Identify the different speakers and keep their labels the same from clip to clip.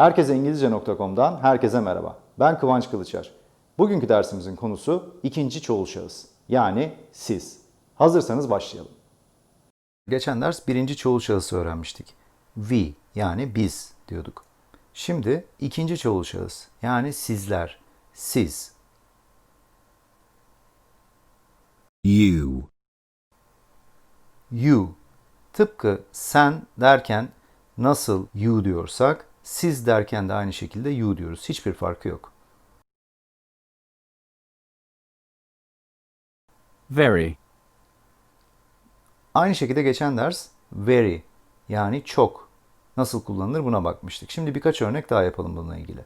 Speaker 1: Herkese İngilizce.com'dan herkese merhaba. Ben Kıvanç Kılıçer. Bugünkü dersimizin konusu ikinci çoğul şahıs. Yani siz. Hazırsanız başlayalım. Geçen ders birinci çoğul şahısı öğrenmiştik. We yani biz diyorduk. Şimdi ikinci çoğul şahıs yani sizler, siz.
Speaker 2: You.
Speaker 1: You. Tıpkı sen derken nasıl you diyorsak siz derken de aynı şekilde you diyoruz. Hiçbir farkı yok.
Speaker 3: Very.
Speaker 1: Aynı şekilde geçen ders very yani çok nasıl kullanılır buna bakmıştık. Şimdi birkaç örnek daha yapalım bununla ilgili.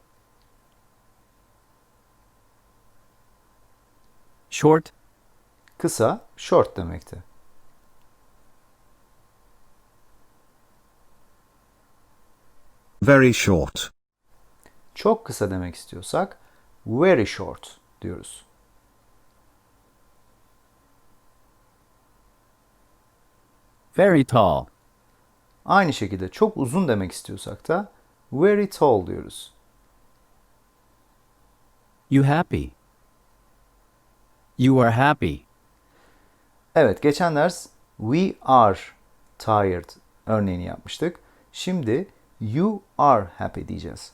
Speaker 3: Short.
Speaker 1: Kısa short demekti.
Speaker 2: Very short.
Speaker 1: Çok kısa demek istiyorsak very short diyoruz.
Speaker 3: Very tall.
Speaker 1: Aynı şekilde çok uzun demek istiyorsak da very tall diyoruz.
Speaker 3: You happy. You are happy.
Speaker 1: Evet, geçen ders we are tired örneğini yapmıştık. Şimdi you are happy diyeceğiz.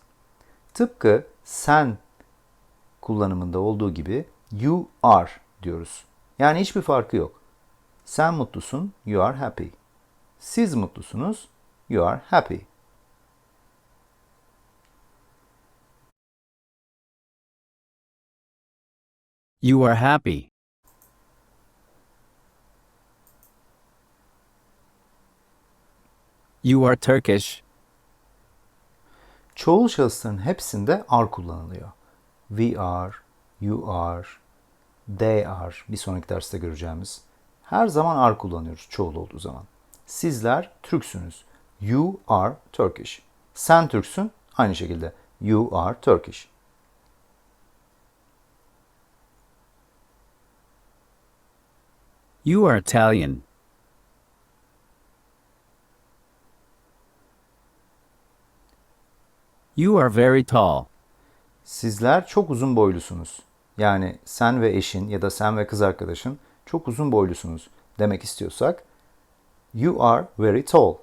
Speaker 1: Tıpkı sen kullanımında olduğu gibi you are diyoruz. Yani hiçbir farkı yok. Sen mutlusun, you are happy. Siz mutlusunuz, you are happy.
Speaker 3: You are happy. You are Turkish.
Speaker 1: Çoğul şahısların hepsinde are kullanılıyor. We are, you are, they are bir sonraki derste göreceğimiz. Her zaman are kullanıyoruz çoğul olduğu zaman. Sizler Türksünüz. You are Turkish. Sen Türksün. Aynı şekilde you are Turkish.
Speaker 3: You are Italian. You are very tall.
Speaker 1: Sizler çok uzun boylusunuz. Yani sen ve eşin ya da sen ve kız arkadaşın çok uzun boylusunuz demek istiyorsak you are very tall.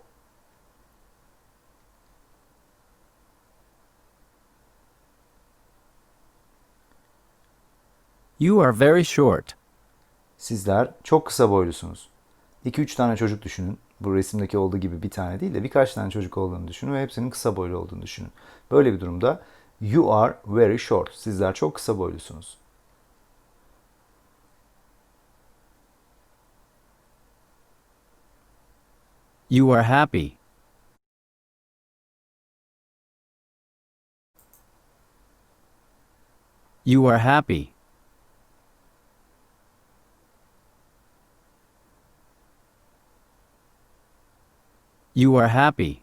Speaker 3: You are very short.
Speaker 1: Sizler çok kısa boylusunuz. 2-3 tane çocuk düşünün. Bu resimdeki olduğu gibi bir tane değil de birkaç tane çocuk olduğunu düşünün ve hepsinin kısa boylu olduğunu düşünün. Böyle bir durumda you are very short. Sizler çok kısa boylusunuz.
Speaker 3: You are happy. You are happy. You are happy.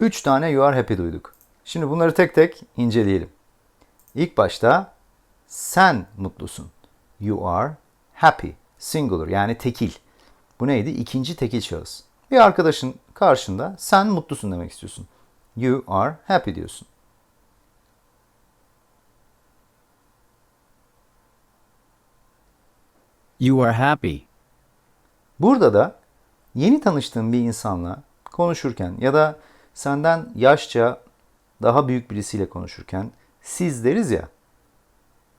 Speaker 1: 3 tane you are happy duyduk. Şimdi bunları tek tek inceleyelim. İlk başta sen mutlusun. You are happy. Singular yani tekil. Bu neydi? İkinci tekil şahıs. Bir arkadaşın karşında sen mutlusun demek istiyorsun. You are happy diyorsun.
Speaker 3: You are happy.
Speaker 1: Burada da yeni tanıştığın bir insanla konuşurken ya da senden yaşça daha büyük birisiyle konuşurken siz deriz ya.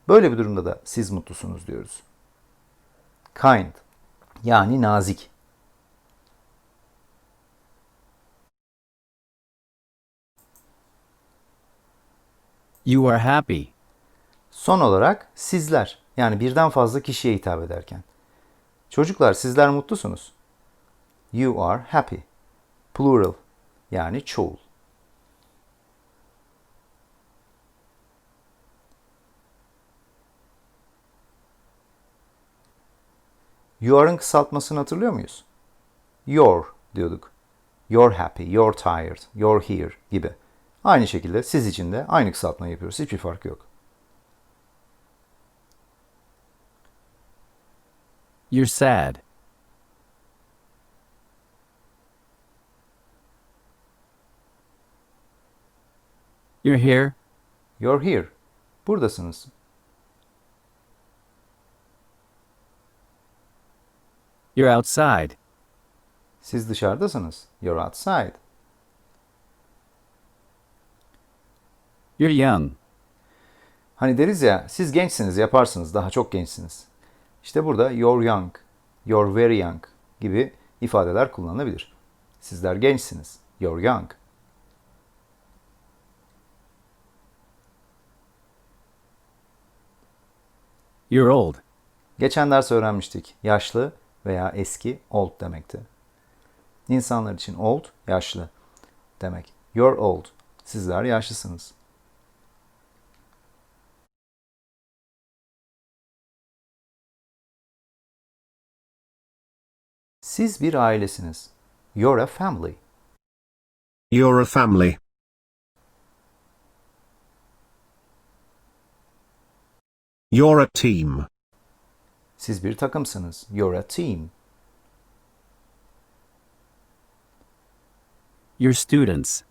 Speaker 1: Böyle bir durumda da siz mutlusunuz diyoruz. Kind yani nazik.
Speaker 3: You are happy.
Speaker 1: Son olarak sizler yani birden fazla kişiye hitap ederken. Çocuklar sizler mutlusunuz. You are happy. Plural yani çoğul. You are'ın kısaltmasını hatırlıyor muyuz? You're diyorduk. You're happy, you're tired, you're here gibi. Aynı şekilde siz için de aynı kısaltma yapıyoruz. Hiçbir fark yok.
Speaker 3: You're sad. You're here.
Speaker 1: You're here. Buradasınız.
Speaker 3: You're outside.
Speaker 1: Siz dışarıdasınız. You're outside.
Speaker 3: You're young.
Speaker 1: Hani deriz ya siz gençsiniz yaparsınız daha çok gençsiniz. İşte burada you're young, you're very young gibi ifadeler kullanılabilir. Sizler gençsiniz. You're young.
Speaker 3: You're old.
Speaker 1: Geçen ders öğrenmiştik. Yaşlı veya eski old demekti. İnsanlar için old yaşlı demek. You're old. Sizler yaşlısınız. Siz bir ailesiniz. You're a family.
Speaker 2: You're a family. You're a team.
Speaker 1: Siz bir takımsınız. You're a team.
Speaker 3: You're students.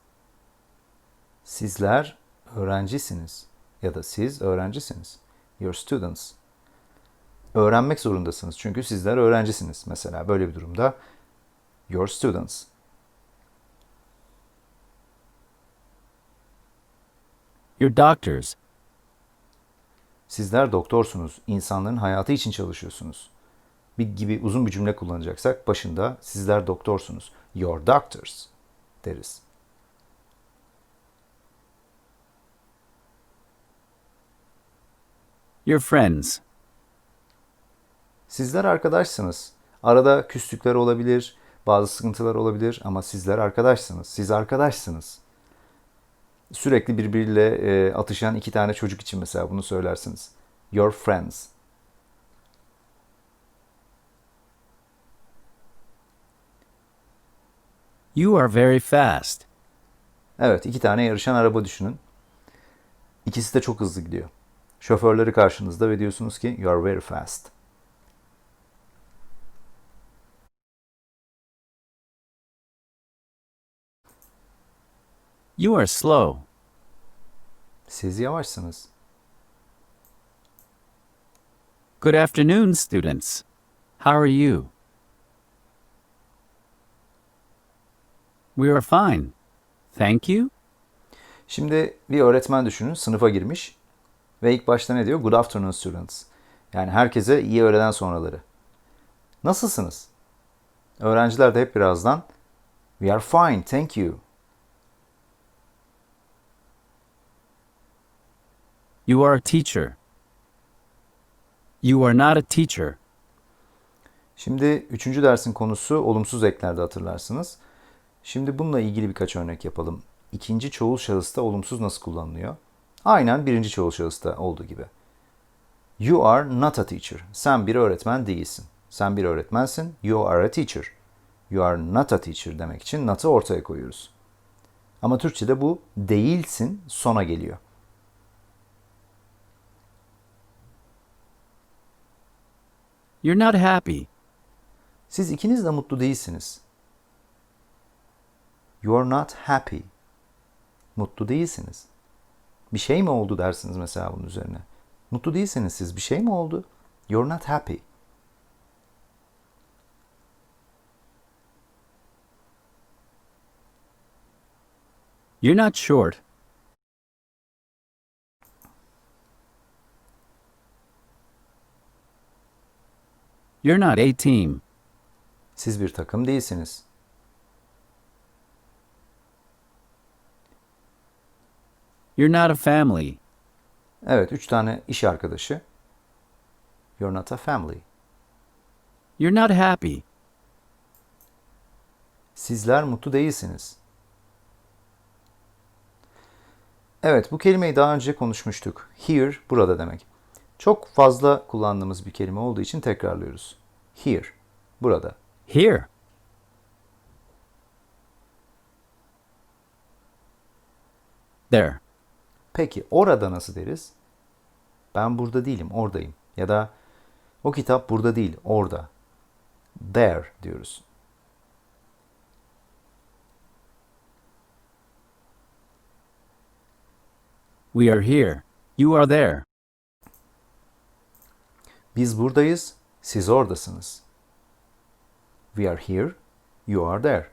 Speaker 1: Sizler öğrencisiniz ya da siz öğrencisiniz. You're students. Öğrenmek zorundasınız çünkü sizler öğrencisiniz. Mesela böyle bir durumda you're students.
Speaker 3: You're doctors.
Speaker 1: Sizler doktorsunuz. İnsanların hayatı için çalışıyorsunuz. Bir gibi uzun bir cümle kullanacaksak başında sizler doktorsunuz. You're doctors deriz.
Speaker 3: You're friends.
Speaker 1: Sizler arkadaşsınız. Arada küslükler olabilir, bazı sıkıntılar olabilir ama sizler arkadaşsınız. Siz arkadaşsınız. Sürekli birbiriyle e, atışan iki tane çocuk için mesela bunu söylersiniz. Your friends.
Speaker 3: You are very fast.
Speaker 1: Evet, iki tane yarışan araba düşünün. İkisi de çok hızlı gidiyor. Şoförleri karşınızda ve diyorsunuz ki you are very fast.
Speaker 3: You are slow.
Speaker 1: Siz yavaşsınız.
Speaker 3: Good afternoon, students. How are you? We are fine. Thank you.
Speaker 1: Şimdi bir öğretmen düşünün, sınıfa girmiş ve ilk başta ne diyor? Good afternoon students. Yani herkese iyi öğleden sonraları. Nasılsınız? Öğrenciler de hep birazdan We are fine, thank you.
Speaker 3: You are a teacher. You are not a teacher.
Speaker 1: Şimdi üçüncü dersin konusu olumsuz eklerde hatırlarsınız. Şimdi bununla ilgili birkaç örnek yapalım. İkinci çoğul şahısta olumsuz nasıl kullanılıyor? Aynen birinci çoğul şahısta olduğu gibi. You are not a teacher. Sen bir öğretmen değilsin. Sen bir öğretmensin. You are a teacher. You are not a teacher demek için not'ı ortaya koyuyoruz. Ama Türkçe'de bu değilsin sona geliyor.
Speaker 3: You're not happy.
Speaker 1: Siz ikiniz de mutlu değilsiniz. You're not happy. Mutlu değilsiniz. Bir şey mi oldu dersiniz mesela bunun üzerine. Mutlu değilsiniz siz. Bir şey mi oldu? You're not happy.
Speaker 3: You're not short. You're not a team.
Speaker 1: Siz bir takım değilsiniz.
Speaker 3: You're not a family.
Speaker 1: Evet, üç tane iş arkadaşı. You're not a family.
Speaker 3: You're not happy.
Speaker 1: Sizler mutlu değilsiniz. Evet, bu kelimeyi daha önce konuşmuştuk. Here, burada demek. Çok fazla kullandığımız bir kelime olduğu için tekrarlıyoruz. Here, burada.
Speaker 3: Here. There.
Speaker 1: Peki orada nasıl deriz? Ben burada değilim, oradayım. Ya da o kitap burada değil, orada. There diyoruz.
Speaker 3: We are here. You are there.
Speaker 1: Biz buradayız, siz oradasınız. We are here, you are there.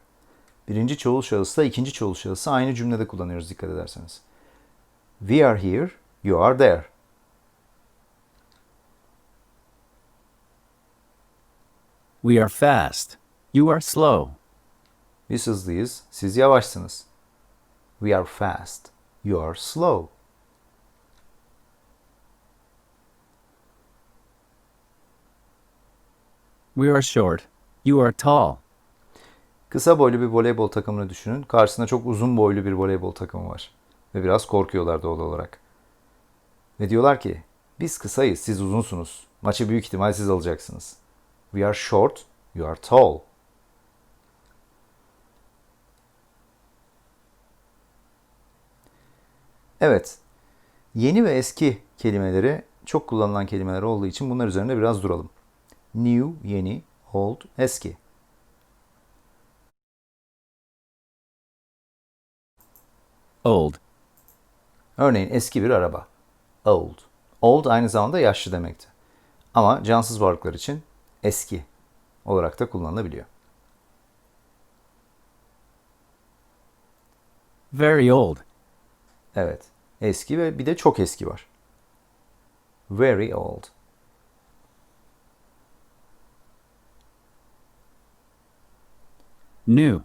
Speaker 1: Birinci çoğul şahısla ikinci çoğul şahısı aynı cümlede kullanıyoruz dikkat ederseniz. We are here, you are there.
Speaker 3: We are fast. You are slow.
Speaker 1: Biz hızlıyız, siz yavaşsınız. We are fast, you are slow.
Speaker 3: We are short. You are tall.
Speaker 1: Kısa boylu bir voleybol takımını düşünün. Karşısında çok uzun boylu bir voleybol takımı var. Ve biraz korkuyorlar doğal olarak. Ve diyorlar ki biz kısayız, siz uzunsunuz. Maçı büyük ihtimal siz alacaksınız. We are short, you are tall. Evet. Yeni ve eski kelimeleri çok kullanılan kelimeler olduğu için bunlar üzerinde biraz duralım. New, yeni, old, eski.
Speaker 3: Old.
Speaker 1: Örneğin eski bir araba. Old. Old aynı zamanda yaşlı demekti. Ama cansız varlıklar için eski olarak da kullanılabiliyor.
Speaker 3: Very old.
Speaker 1: Evet. Eski ve bir de çok eski var. Very old.
Speaker 3: New.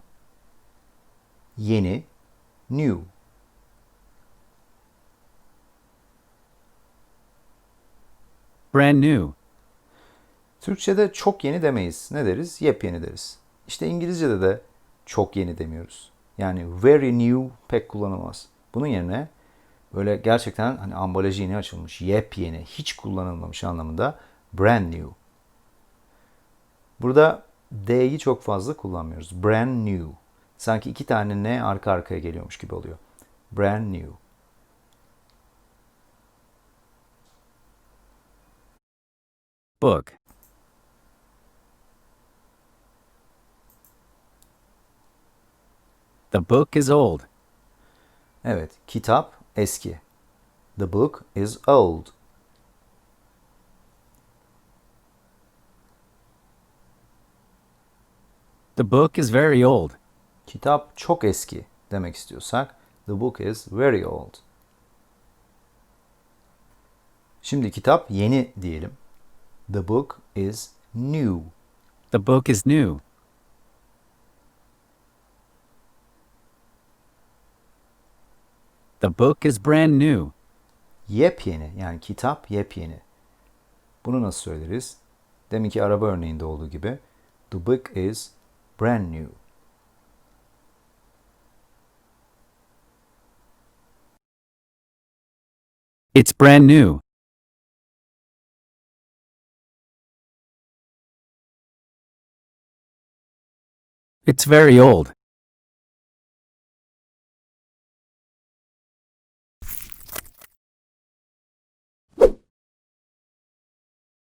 Speaker 1: Yeni. New.
Speaker 3: Brand new.
Speaker 1: Türkçe'de çok yeni demeyiz. Ne deriz? Yepyeni deriz. İşte İngilizce'de de çok yeni demiyoruz. Yani very new pek kullanılmaz. Bunun yerine böyle gerçekten hani ambalajı yeni açılmış, yepyeni, hiç kullanılmamış anlamında brand new. Burada D'yi çok fazla kullanmıyoruz. Brand new. Sanki iki tane N arka arkaya geliyormuş gibi oluyor. Brand new.
Speaker 3: Book. The book is old.
Speaker 1: Evet, kitap eski. The book is old.
Speaker 3: The book is very old.
Speaker 1: Kitap çok eski demek istiyorsak the book is very old. Şimdi kitap yeni diyelim. The book is new.
Speaker 3: The book is new. The book is brand new.
Speaker 1: Yepyeni yani kitap yepyeni. Bunu nasıl söyleriz? Deminki araba örneğinde olduğu gibi the book is brand new.
Speaker 3: It's brand new. It's very old.